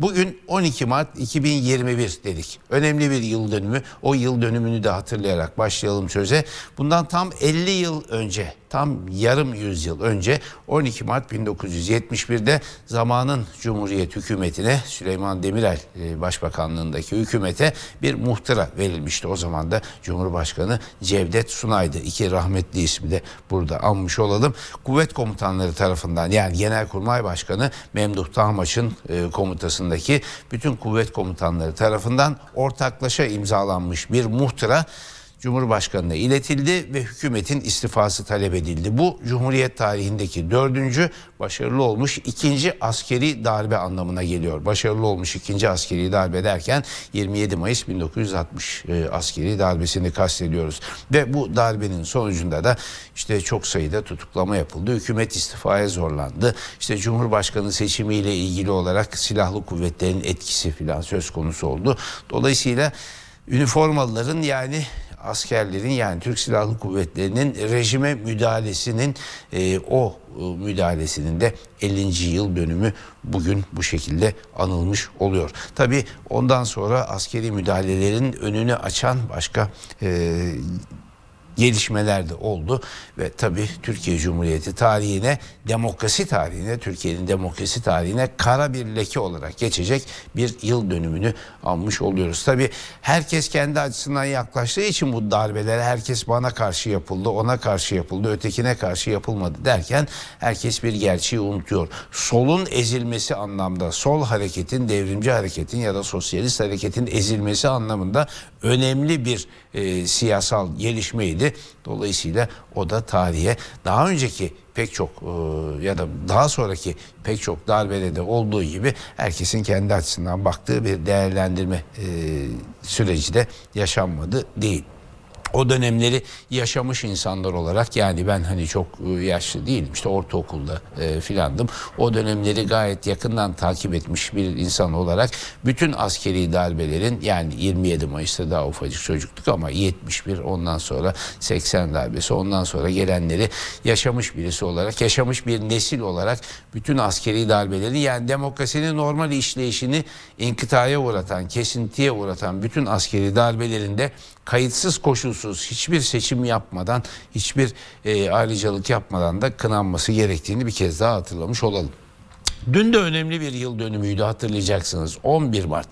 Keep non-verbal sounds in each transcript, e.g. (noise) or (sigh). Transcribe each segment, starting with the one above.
Bugün 12 Mart 2021 dedik. Önemli bir yıl dönümü. O yıl dönümünü de hatırlayarak başlayalım söze. Bundan tam 50 yıl önce, tam yarım yüzyıl önce 12 Mart 1971'de zamanın Cumhuriyet hükümetine Süleyman Demirel e, Başbakanlığındaki hükümete bir muhtıra verilmişti. O zaman da Cumhurbaşkanı Cevdet Sunay'dı. İki rahmetli ismi de burada anmış olalım. Kuvvet komutanları tarafından yani Genelkurmay Başkanı Memduh Tahmaç'ın e, komutasındaki bütün kuvvet komutanları tarafından ortaklaşa imzalanmış bir muhtıra Cumhurbaşkanı'na iletildi ve hükümetin istifası talep edildi. Bu Cumhuriyet tarihindeki dördüncü başarılı olmuş ikinci askeri darbe anlamına geliyor. Başarılı olmuş ikinci askeri darbe derken 27 Mayıs 1960 e, askeri darbesini kastediyoruz. Ve bu darbenin sonucunda da işte çok sayıda tutuklama yapıldı. Hükümet istifaya zorlandı. İşte Cumhurbaşkanı seçimiyle ilgili olarak silahlı kuvvetlerin etkisi filan söz konusu oldu. Dolayısıyla üniformalıların yani askerlerin yani Türk Silahlı Kuvvetleri'nin rejime müdahalesinin e, o e, müdahalesinin de 50. yıl dönümü bugün bu şekilde anılmış oluyor. Tabi ondan sonra askeri müdahalelerin önünü açan başka e, gelişmeler de oldu ve tabii Türkiye Cumhuriyeti tarihine, demokrasi tarihine, Türkiye'nin demokrasi tarihine kara bir leke olarak geçecek bir yıl dönümünü almış oluyoruz. Tabii herkes kendi açısından yaklaştığı için bu darbeler herkes bana karşı yapıldı, ona karşı yapıldı, ötekine karşı yapılmadı derken herkes bir gerçeği unutuyor. Solun ezilmesi anlamda, sol hareketin, devrimci hareketin ya da sosyalist hareketin ezilmesi anlamında önemli bir e, siyasal gelişmeydi. Dolayısıyla o da tarihe daha önceki pek çok e, ya da daha sonraki pek çok darbede de olduğu gibi herkesin kendi açısından baktığı bir değerlendirme e, süreci de yaşanmadı değil o dönemleri yaşamış insanlar olarak yani ben hani çok e, yaşlı değilim işte ortaokulda e, filandım. O dönemleri gayet yakından takip etmiş bir insan olarak bütün askeri darbelerin yani 27 Mayıs'ta daha ufacık çocuktuk ama 71 ondan sonra 80 darbesi ondan sonra gelenleri yaşamış birisi olarak yaşamış bir nesil olarak bütün askeri darbelerin yani demokrasinin normal işleyişini inkıtaya uğratan kesintiye uğratan bütün askeri darbelerinde kayıtsız koşulsuz hiçbir seçim yapmadan hiçbir e, ayrıcalık yapmadan da kınanması gerektiğini bir kez daha hatırlamış olalım. Dün de önemli bir yıl dönümüydü hatırlayacaksınız. 11 Mart.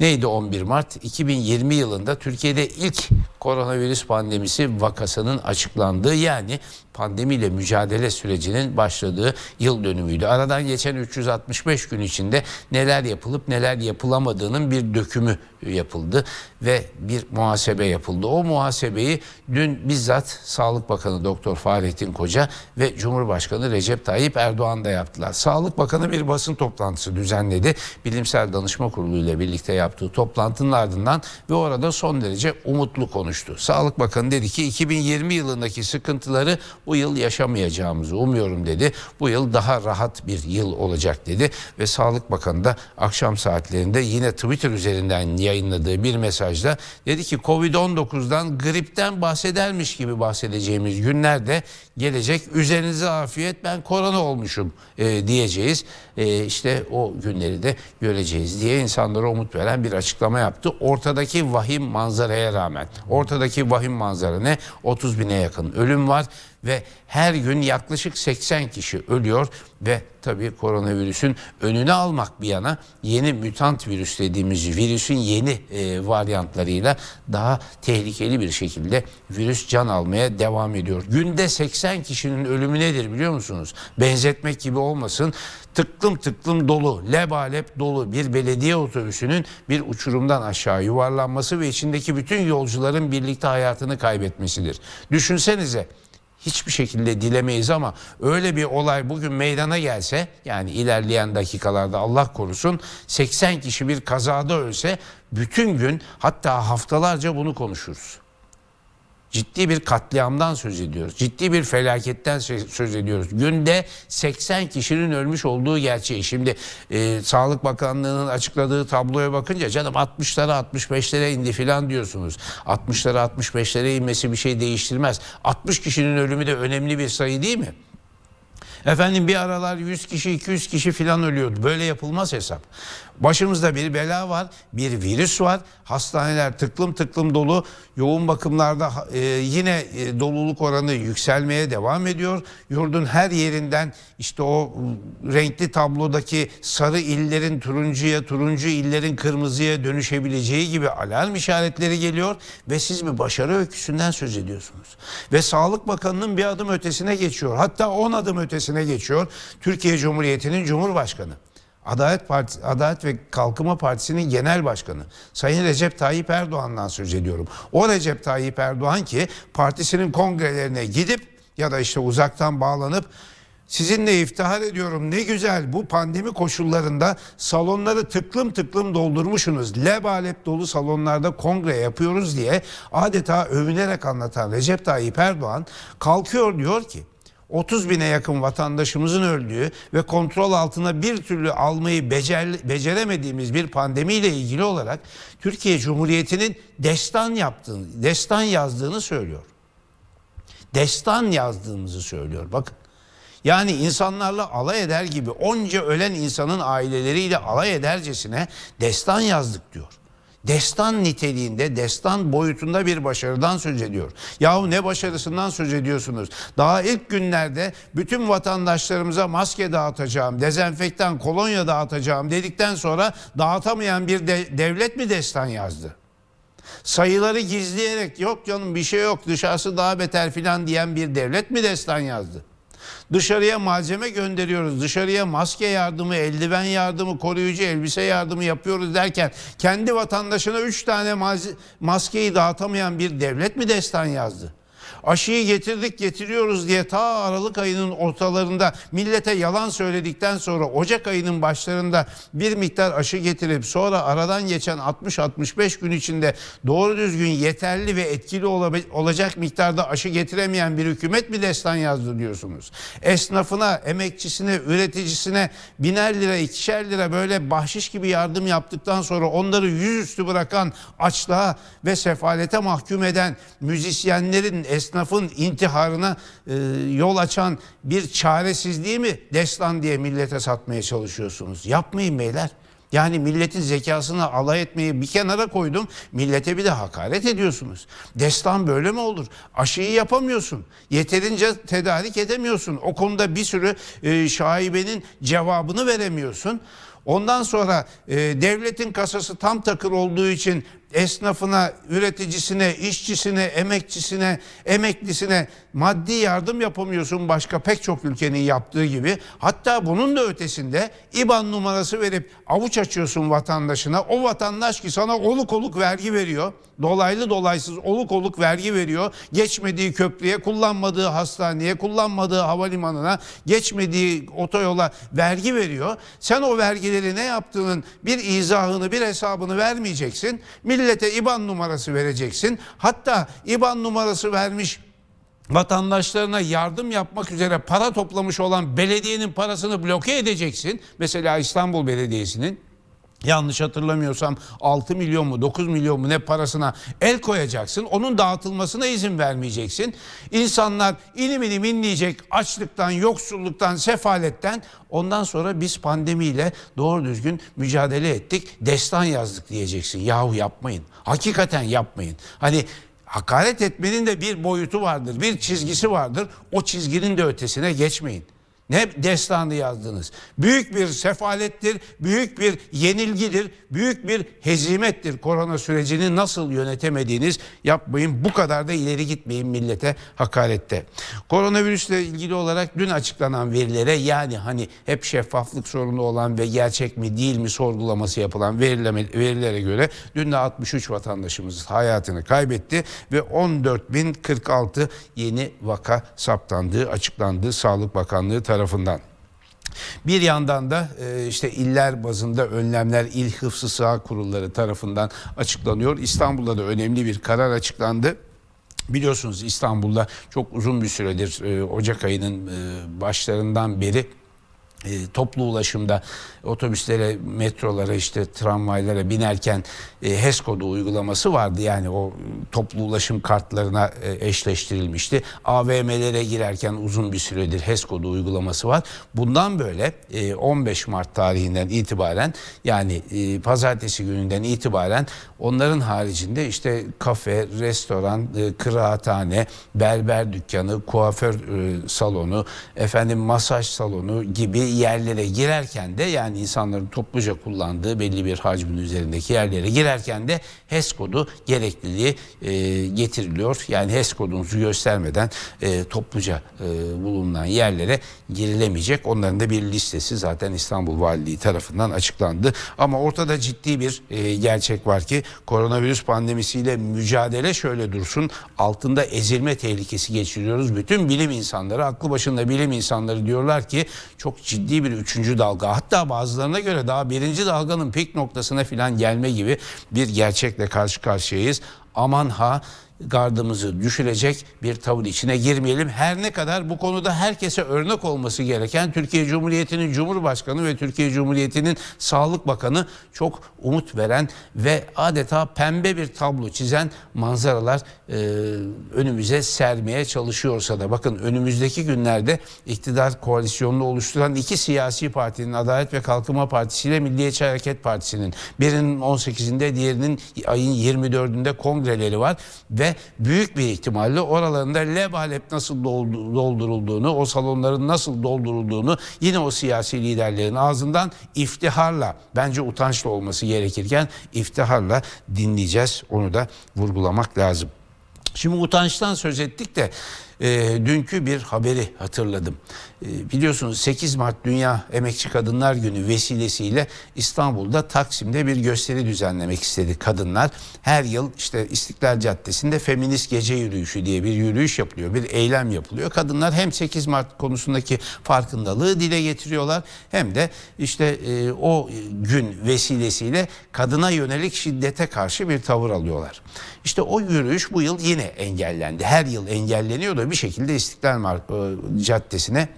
Neydi 11 Mart? 2020 yılında Türkiye'de ilk koronavirüs pandemisi vakasının açıklandığı yani pandemiyle mücadele sürecinin başladığı yıl dönümüydü. Aradan geçen 365 gün içinde neler yapılıp neler yapılamadığının bir dökümü yapıldı ve bir muhasebe yapıldı. O muhasebeyi dün bizzat Sağlık Bakanı Doktor Fahrettin Koca ve Cumhurbaşkanı Recep Tayyip Erdoğan da yaptılar. Sağlık Bakanı bir basın toplantısı düzenledi. Bilimsel Danışma Kurulu ile birlikte yaptığı toplantının ardından ve orada son derece umutlu konuştu. Sağlık Bakanı dedi ki 2020 yılındaki sıkıntıları bu yıl yaşamayacağımızı umuyorum dedi. Bu yıl daha rahat bir yıl olacak dedi ve Sağlık Bakanı da akşam saatlerinde yine Twitter üzerinden yayınladığı bir mesajda dedi ki Covid-19'dan gripten bahsedermiş gibi bahsedeceğimiz günlerde gelecek. Üzerinize afiyet ben korona olmuşum e, diyeceğiz. E, işte o günleri de göreceğiz diye insanlara umut veren bir açıklama yaptı. Ortadaki vahim manzaraya rağmen. Ortadaki vahim manzara ne? 30 bine yakın ölüm var ve her gün yaklaşık 80 kişi ölüyor ve tabii koronavirüsün önünü almak bir yana yeni mutant virüs dediğimiz virüsün yeni e, varyantlarıyla daha tehlikeli bir şekilde virüs can almaya devam ediyor. Günde 80 kişinin ölümü nedir biliyor musunuz? Benzetmek gibi olmasın tıklım tıklım dolu, lebalep dolu bir belediye otobüsünün bir uçurumdan aşağı yuvarlanması ve içindeki bütün yolcuların birlikte hayatını kaybetmesidir. Düşünsenize hiçbir şekilde dilemeyiz ama öyle bir olay bugün meydana gelse yani ilerleyen dakikalarda Allah korusun 80 kişi bir kazada ölse bütün gün hatta haftalarca bunu konuşuruz. Ciddi bir katliamdan söz ediyoruz. Ciddi bir felaketten söz ediyoruz. Günde 80 kişinin ölmüş olduğu gerçeği. Şimdi e, Sağlık Bakanlığı'nın açıkladığı tabloya bakınca canım 60'lara 65'lere indi filan diyorsunuz. 60'lara 65'lere inmesi bir şey değiştirmez. 60 kişinin ölümü de önemli bir sayı değil mi? Efendim bir aralar 100 kişi 200 kişi filan ölüyordu. Böyle yapılmaz hesap. Başımızda bir bela var, bir virüs var. Hastaneler tıklım tıklım dolu. Yoğun bakımlarda e, yine e, doluluk oranı yükselmeye devam ediyor. Yurdun her yerinden işte o renkli tablodaki sarı illerin turuncuya, turuncu illerin kırmızıya dönüşebileceği gibi alarm işaretleri geliyor ve siz bir başarı öyküsünden söz ediyorsunuz. Ve Sağlık Bakanı'nın bir adım ötesine geçiyor. Hatta 10 adım ötesine geçiyor. Türkiye Cumhuriyeti'nin Cumhurbaşkanı. Adalet Parti, Adalet ve Kalkınma Partisi'nin genel başkanı Sayın Recep Tayyip Erdoğan'dan söz ediyorum. O Recep Tayyip Erdoğan ki partisinin kongrelerine gidip ya da işte uzaktan bağlanıp Sizinle iftihar ediyorum ne güzel bu pandemi koşullarında salonları tıklım tıklım doldurmuşsunuz. Lebalep dolu salonlarda kongre yapıyoruz diye adeta övünerek anlatan Recep Tayyip Erdoğan kalkıyor diyor ki 30 bine yakın vatandaşımızın öldüğü ve kontrol altına bir türlü almayı becer, beceremediğimiz bir pandemiyle ilgili olarak Türkiye Cumhuriyeti'nin destan yaptığını, destan yazdığını söylüyor. Destan yazdığımızı söylüyor. Bakın. Yani insanlarla alay eder gibi onca ölen insanın aileleriyle alay edercesine destan yazdık diyor. Destan niteliğinde, destan boyutunda bir başarıdan söz ediyor. Yahu ne başarısından söz ediyorsunuz? Daha ilk günlerde bütün vatandaşlarımıza maske dağıtacağım, dezenfektan, kolonya dağıtacağım dedikten sonra dağıtamayan bir de- devlet mi destan yazdı? Sayıları gizleyerek yok canım bir şey yok dışarısı daha beter filan diyen bir devlet mi destan yazdı? Dışarıya malzeme gönderiyoruz. Dışarıya maske yardımı, eldiven yardımı, koruyucu elbise yardımı yapıyoruz derken kendi vatandaşına 3 tane maskeyi dağıtamayan bir devlet mi destan yazdı? Aşıyı getirdik getiriyoruz diye ta Aralık ayının ortalarında millete yalan söyledikten sonra Ocak ayının başlarında bir miktar aşı getirip sonra aradan geçen 60-65 gün içinde doğru düzgün yeterli ve etkili olacak miktarda aşı getiremeyen bir hükümet mi destan yazdı diyorsunuz? Esnafına, emekçisine, üreticisine biner lira, ikişer lira böyle bahşiş gibi yardım yaptıktan sonra onları yüzüstü bırakan açlığa ve sefalete mahkum eden müzisyenlerin, esnafın intiharına e, yol açan bir çaresizliği mi destan diye millete satmaya çalışıyorsunuz? Yapmayın beyler. Yani milletin zekasını alay etmeyi bir kenara koydum. Millete bir de hakaret ediyorsunuz. Destan böyle mi olur? Aşıyı yapamıyorsun. Yeterince tedarik edemiyorsun. O konuda bir sürü e, şaibenin cevabını veremiyorsun. Ondan sonra e, devletin kasası tam takır olduğu için esnafına, üreticisine, işçisine, emekçisine, emeklisine maddi yardım yapamıyorsun başka pek çok ülkenin yaptığı gibi. Hatta bunun da ötesinde IBAN numarası verip avuç açıyorsun vatandaşına. O vatandaş ki sana oluk oluk vergi veriyor. Dolaylı dolaysız oluk oluk vergi veriyor. Geçmediği köprüye, kullanmadığı hastaneye, kullanmadığı havalimanına, geçmediği otoyola vergi veriyor. Sen o vergileri ne yaptığının bir izahını, bir hesabını vermeyeceksin. Millete IBAN numarası vereceksin. Hatta IBAN numarası vermiş vatandaşlarına yardım yapmak üzere para toplamış olan belediyenin parasını bloke edeceksin. Mesela İstanbul Belediyesi'nin yanlış hatırlamıyorsam 6 milyon mu 9 milyon mu ne parasına el koyacaksın. Onun dağıtılmasına izin vermeyeceksin. İnsanlar ilim ilim inleyecek açlıktan, yoksulluktan, sefaletten. Ondan sonra biz pandemiyle doğru düzgün mücadele ettik. Destan yazdık diyeceksin. Yahu yapmayın. Hakikaten yapmayın. Hani hakaret etmenin de bir boyutu vardır, bir çizgisi vardır. O çizginin de ötesine geçmeyin. Ne destanı yazdınız? Büyük bir sefalettir, büyük bir yenilgidir, büyük bir hezimettir korona sürecini nasıl yönetemediğiniz yapmayın. Bu kadar da ileri gitmeyin millete hakarette. Koronavirüsle ilgili olarak dün açıklanan verilere yani hani hep şeffaflık sorunu olan ve gerçek mi değil mi sorgulaması yapılan verilere göre dün de 63 vatandaşımız hayatını kaybetti ve 14.046 yeni vaka saptandığı açıklandı Sağlık Bakanlığı tarafından. Bir yandan da e, işte iller bazında önlemler il hıfzı saha kurulları tarafından açıklanıyor. İstanbul'da da önemli bir karar açıklandı. Biliyorsunuz İstanbul'da çok uzun bir süredir e, Ocak ayının e, başlarından beri e, toplu ulaşımda otobüslere, metrolara işte tramvaylara binerken e, HES kodu uygulaması vardı. Yani o toplu ulaşım kartlarına e, eşleştirilmişti. AVM'lere girerken uzun bir süredir HES kodu uygulaması var. Bundan böyle e, 15 Mart tarihinden itibaren yani e, pazartesi gününden itibaren onların haricinde işte kafe, restoran, e, kıraathane, berber dükkanı, kuaför e, salonu, efendim masaj salonu gibi yerlere girerken de yani insanların topluca kullandığı belli bir hacmin üzerindeki yerlere girerken de HES kodu gerekliliği e, getiriliyor. Yani HES kodunuzu göstermeden e, topluca e, bulunan yerlere girilemeyecek. Onların da bir listesi zaten İstanbul Valiliği tarafından açıklandı. Ama ortada ciddi bir e, gerçek var ki koronavirüs pandemisiyle mücadele şöyle dursun. Altında ezilme tehlikesi geçiriyoruz. Bütün bilim insanları, aklı başında bilim insanları diyorlar ki çok ciddi bir üçüncü dalga. Hatta bazılarına göre daha birinci dalganın pik noktasına filan gelme gibi bir gerçekle karşı karşıyayız. Aman ha gardımızı düşürecek bir tavır içine girmeyelim. Her ne kadar bu konuda herkese örnek olması gereken Türkiye Cumhuriyeti'nin Cumhurbaşkanı ve Türkiye Cumhuriyeti'nin Sağlık Bakanı çok umut veren ve adeta pembe bir tablo çizen manzaralar e, önümüze sermeye çalışıyorsa da bakın önümüzdeki günlerde iktidar koalisyonunu oluşturan iki siyasi partinin Adalet ve Kalkınma Partisi ile Milliyetçi Hareket Partisi'nin birinin 18'inde diğerinin ayın 24'ünde kongreleri var ve büyük bir ihtimalle oralarında lebalep nasıl doldu- doldurulduğunu, o salonların nasıl doldurulduğunu yine o siyasi liderlerin ağzından iftiharla, bence utançla olması gerekirken iftiharla dinleyeceğiz. Onu da vurgulamak lazım. Şimdi utançtan söz ettik de e, dünkü bir haberi hatırladım. E, biliyorsunuz 8 Mart Dünya Emekçi Kadınlar Günü vesilesiyle İstanbul'da Taksim'de bir gösteri düzenlemek istedi kadınlar. Her yıl işte İstiklal Caddesi'nde feminist gece yürüyüşü diye bir yürüyüş yapılıyor, bir eylem yapılıyor. Kadınlar hem 8 Mart konusundaki farkındalığı dile getiriyorlar hem de işte e, o gün vesilesiyle kadına yönelik şiddete karşı bir tavır alıyorlar. İşte o yürüyüş bu yıl yine engellendi. Her yıl engelleniyor da bir şekilde İstiklal e, Caddesi'ne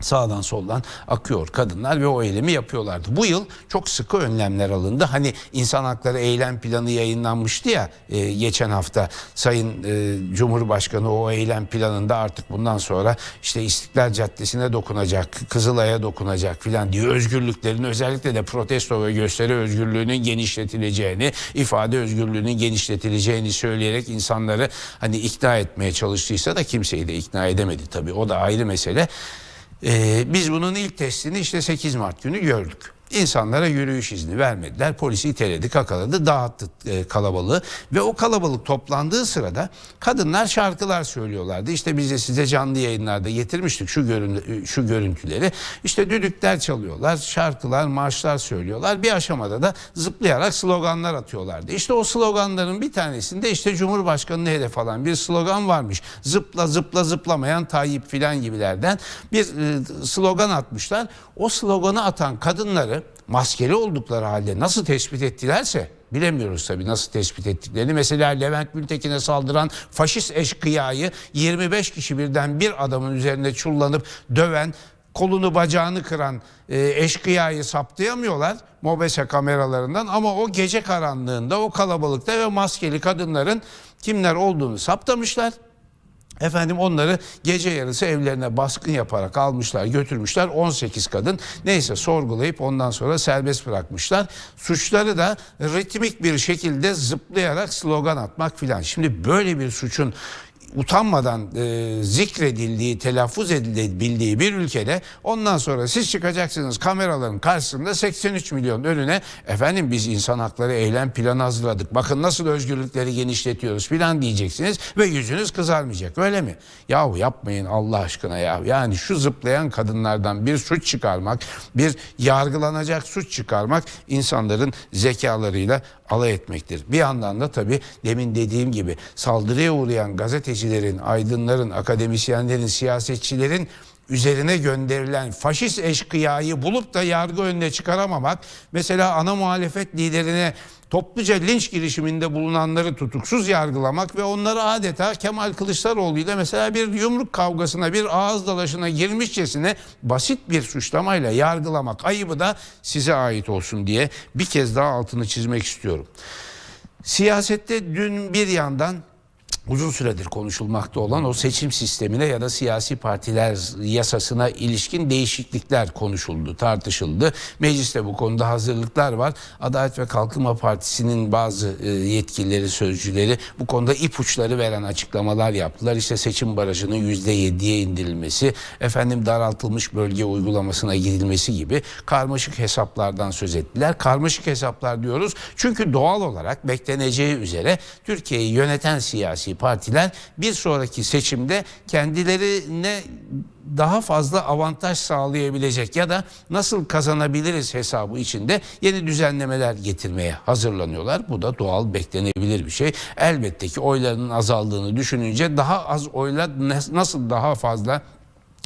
sağdan soldan akıyor kadınlar ve o eylemi yapıyorlardı. Bu yıl çok sıkı önlemler alındı. Hani insan hakları eylem planı yayınlanmıştı ya e, geçen hafta Sayın e, Cumhurbaşkanı o eylem planında artık bundan sonra işte İstiklal Caddesi'ne dokunacak, Kızılay'a dokunacak filan diyor. Özgürlüklerin özellikle de protesto ve gösteri özgürlüğünün genişletileceğini, ifade özgürlüğünün genişletileceğini söyleyerek insanları hani ikna etmeye çalıştıysa da kimseyi de ikna edemedi tabii. O da ayrı mesele. Ee, biz bunun ilk testini işte 8 Mart günü gördük. İnsanlara yürüyüş izni vermediler. Polisi iteledi, kakaladı, dağıttı e, kalabalığı. Ve o kalabalık toplandığı sırada kadınlar şarkılar söylüyorlardı. İşte biz de size canlı yayınlarda getirmiştik şu, görün, şu görüntüleri. İşte düdükler çalıyorlar, şarkılar, marşlar söylüyorlar. Bir aşamada da zıplayarak sloganlar atıyorlardı. İşte o sloganların bir tanesinde işte Cumhurbaşkanı'nı hedef alan bir slogan varmış. Zıpla zıpla zıplamayan Tayyip filan gibilerden bir e, slogan atmışlar. O sloganı atan kadınları maskeli oldukları halde nasıl tespit ettilerse bilemiyoruz tabii nasıl tespit ettiklerini. Mesela Levent Gültekin'e saldıran faşist eşkıyayı 25 kişi birden bir adamın üzerinde çullanıp döven kolunu bacağını kıran e, eşkıyayı saptayamıyorlar mobese kameralarından ama o gece karanlığında o kalabalıkta ve maskeli kadınların kimler olduğunu saptamışlar. Efendim onları gece yarısı evlerine baskın yaparak almışlar götürmüşler 18 kadın neyse sorgulayıp ondan sonra serbest bırakmışlar. Suçları da ritmik bir şekilde zıplayarak slogan atmak filan. Şimdi böyle bir suçun utanmadan e, zikredildiği, telaffuz edilebildiği bir ülkede ondan sonra siz çıkacaksınız kameraların karşısında 83 milyon önüne efendim biz insan hakları eylem planı hazırladık. Bakın nasıl özgürlükleri genişletiyoruz filan diyeceksiniz ve yüzünüz kızarmayacak öyle mi? Yahu yapmayın Allah aşkına ya. Yani şu zıplayan kadınlardan bir suç çıkarmak, bir yargılanacak suç çıkarmak insanların zekalarıyla alay etmektir. Bir yandan da tabii demin dediğim gibi saldırıya uğrayan gazetecilerin, aydınların, akademisyenlerin, siyasetçilerin üzerine gönderilen faşist eşkıyayı bulup da yargı önüne çıkaramamak, mesela ana muhalefet liderine topluca linç girişiminde bulunanları tutuksuz yargılamak ve onları adeta Kemal Kılıçdaroğlu ile mesela bir yumruk kavgasına, bir ağız dalaşına girmişçesine basit bir suçlamayla yargılamak ayıbı da size ait olsun diye bir kez daha altını çizmek istiyorum. Siyasette dün bir yandan uzun süredir konuşulmakta olan o seçim sistemine ya da siyasi partiler yasasına ilişkin değişiklikler konuşuldu, tartışıldı. Mecliste bu konuda hazırlıklar var. Adalet ve Kalkınma Partisi'nin bazı e, yetkilileri, sözcüleri bu konuda ipuçları veren açıklamalar yaptılar. İşte seçim barajının %7'ye indirilmesi, efendim daraltılmış bölge uygulamasına gidilmesi gibi karmaşık hesaplardan söz ettiler. Karmaşık hesaplar diyoruz çünkü doğal olarak bekleneceği üzere Türkiye'yi yöneten siyasi partiler bir sonraki seçimde kendilerine daha fazla avantaj sağlayabilecek ya da nasıl kazanabiliriz hesabı içinde yeni düzenlemeler getirmeye hazırlanıyorlar. Bu da doğal beklenebilir bir şey. Elbette ki oylarının azaldığını düşününce daha az oyla nasıl daha fazla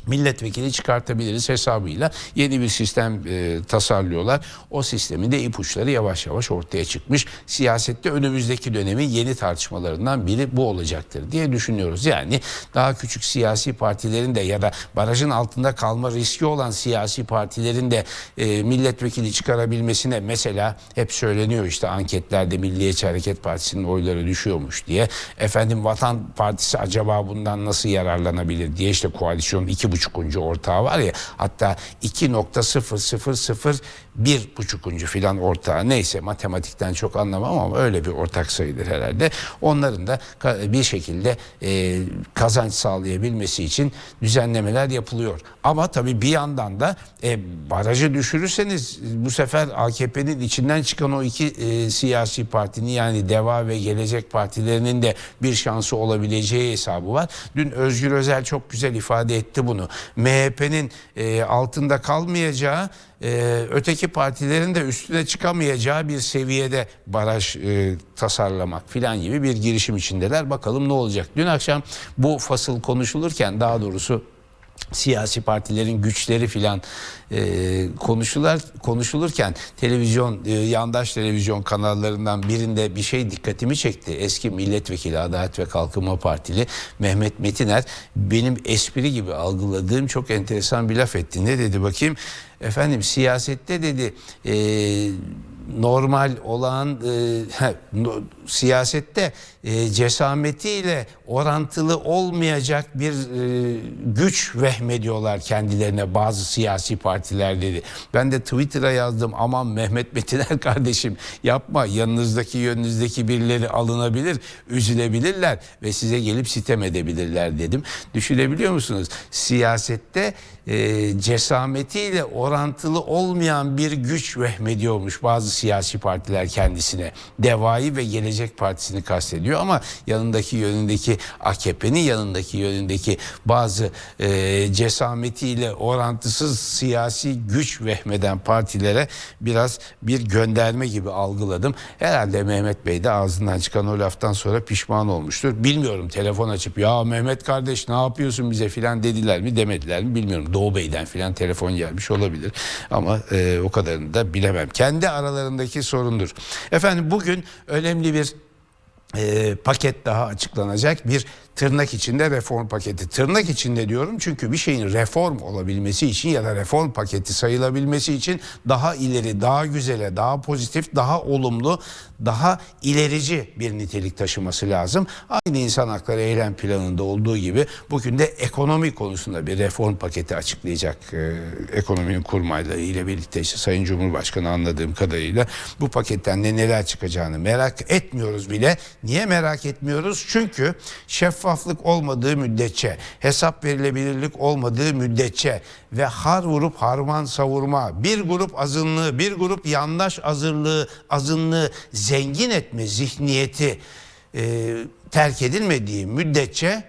milletvekili çıkartabiliriz hesabıyla yeni bir sistem e, tasarlıyorlar. O sistemin de ipuçları yavaş yavaş ortaya çıkmış. Siyasette önümüzdeki dönemin yeni tartışmalarından biri bu olacaktır diye düşünüyoruz. Yani daha küçük siyasi partilerin de ya da barajın altında kalma riski olan siyasi partilerin de e, milletvekili çıkarabilmesine mesela hep söyleniyor işte anketlerde Milliyetçi Hareket Partisi'nin oyları düşüyormuş diye. Efendim Vatan Partisi acaba bundan nasıl yararlanabilir diye işte koalisyon iki buçukuncu ortağı var ya hatta 2.0001 buçukuncu filan ortağı neyse matematikten çok anlamam ama öyle bir ortak sayıdır herhalde. Onların da bir şekilde e, kazanç sağlayabilmesi için düzenlemeler yapılıyor. Ama tabii bir yandan da e, barajı düşürürseniz bu sefer AKP'nin içinden çıkan o iki e, siyasi partinin yani DEVA ve Gelecek Partilerinin de bir şansı olabileceği hesabı var. Dün Özgür Özel çok güzel ifade etti bunu. MHP'nin e, altında kalmayacağı e, öteki partilerin de üstüne çıkamayacağı bir seviyede baraj e, tasarlamak filan gibi bir girişim içindeler. Bakalım ne olacak. Dün akşam bu fasıl konuşulurken daha doğrusu siyasi partilerin güçleri filan e, konuşular konuşulurken televizyon e, yandaş televizyon kanallarından birinde bir şey dikkatimi çekti. Eski milletvekili Adalet ve Kalkınma Partili Mehmet Metiner benim espri gibi algıladığım çok enteresan bir laf etti. Ne dedi bakayım? Efendim siyasette dedi e, normal olan e, (laughs) no, siyasette e, cesametiyle orantılı olmayacak bir e, güç vehmediyorlar kendilerine bazı siyasi partiler dedi. Ben de Twitter'a yazdım aman Mehmet Metiner (laughs) kardeşim yapma yanınızdaki yönünüzdeki birileri alınabilir, üzülebilirler ve size gelip sitem edebilirler dedim. Düşünebiliyor musunuz? Siyasette e, cesametiyle orantılı olmayan bir güç vehmediyormuş bazı siyasi partiler kendisine. Deva'yı ve Gelecek Partisi'ni kastediyor ama yanındaki yönündeki AKP'nin yanındaki yönündeki bazı e, cesametiyle orantısız siyasi güç vehmeden partilere biraz bir gönderme gibi algıladım. Herhalde Mehmet Bey de ağzından çıkan o laftan sonra pişman olmuştur. Bilmiyorum telefon açıp ya Mehmet kardeş ne yapıyorsun bize filan dediler mi demediler mi bilmiyorum. Doğu Bey'den filan telefon gelmiş olabilir ama e, o kadarını da bilemem. Kendi aralarındaki sorundur. Efendim bugün önemli bir e, paket daha açıklanacak bir tırnak içinde reform paketi. Tırnak içinde diyorum çünkü bir şeyin reform olabilmesi için ya da reform paketi sayılabilmesi için daha ileri, daha güzele, daha pozitif, daha olumlu, daha ilerici bir nitelik taşıması lazım. Aynı insan hakları eylem planında olduğu gibi bugün de ekonomi konusunda bir reform paketi açıklayacak e, ekonominin kurmayları ile birlikte işte Sayın Cumhurbaşkanı anladığım kadarıyla bu paketten de neler çıkacağını merak etmiyoruz bile. Niye merak etmiyoruz? Çünkü şeffaflık olmadığı müddetçe, hesap verilebilirlik olmadığı müddetçe ve har vurup harman savurma, bir grup azınlığı, bir grup yandaş azınlığı, azınlığı zengin etme zihniyeti e, terk edilmediği müddetçe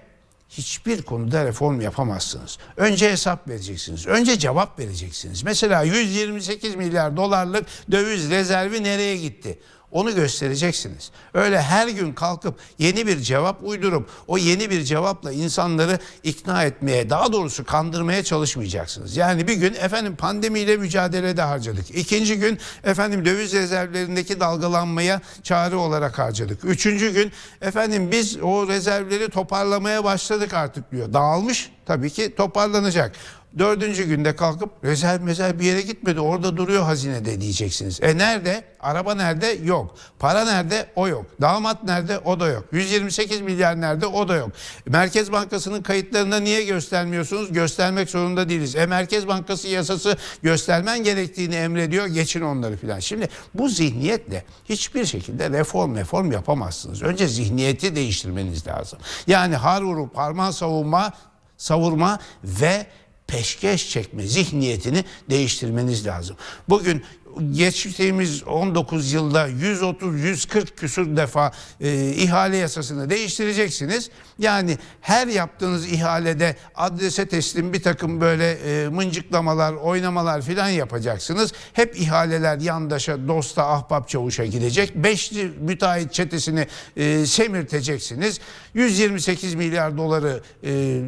hiçbir konuda reform yapamazsınız. Önce hesap vereceksiniz. Önce cevap vereceksiniz. Mesela 128 milyar dolarlık döviz rezervi nereye gitti? Onu göstereceksiniz. Öyle her gün kalkıp yeni bir cevap uydurup o yeni bir cevapla insanları ikna etmeye daha doğrusu kandırmaya çalışmayacaksınız. Yani bir gün efendim pandemiyle mücadelede harcadık. İkinci gün efendim döviz rezervlerindeki dalgalanmaya çare olarak harcadık. Üçüncü gün efendim biz o rezervleri toparlamaya başladık artık diyor. Dağılmış tabii ki toparlanacak. Dördüncü günde kalkıp rezerv mezar bir yere gitmedi orada duruyor hazinede diyeceksiniz. E nerede? Araba nerede? Yok. Para nerede? O yok. Damat nerede? O da yok. 128 milyar nerede? O da yok. Merkez Bankası'nın kayıtlarında niye göstermiyorsunuz? Göstermek zorunda değiliz. E Merkez Bankası yasası göstermen gerektiğini emrediyor. Geçin onları filan. Şimdi bu zihniyetle hiçbir şekilde reform reform yapamazsınız. Önce zihniyeti değiştirmeniz lazım. Yani har vurup parmağı savunma savurma ve peşkeş çekme zihniyetini değiştirmeniz lazım. Bugün geçtiğimiz 19 yılda 130-140 küsur defa e, ihale yasasını değiştireceksiniz. Yani her yaptığınız ihalede adrese teslim bir takım böyle e, mıncıklamalar, oynamalar filan yapacaksınız. Hep ihaleler yandaşa, dosta, ahbap çavuşa gidecek. Beşli müteahhit çetesini e, semirteceksiniz. 128 milyar doları e,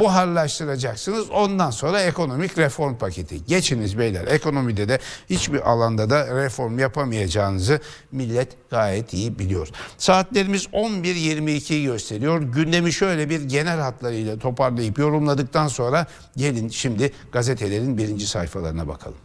buharlaştıracaksınız. Ondan sonra ekonomik reform paketi. Geçiniz beyler. Ekonomide de hiçbir alanda da reform yapamayacağınızı millet gayet iyi biliyor. Saatlerimiz 11.22'yi gösteriyor gündemi şöyle bir genel hatlarıyla toparlayıp yorumladıktan sonra gelin şimdi gazetelerin birinci sayfalarına bakalım.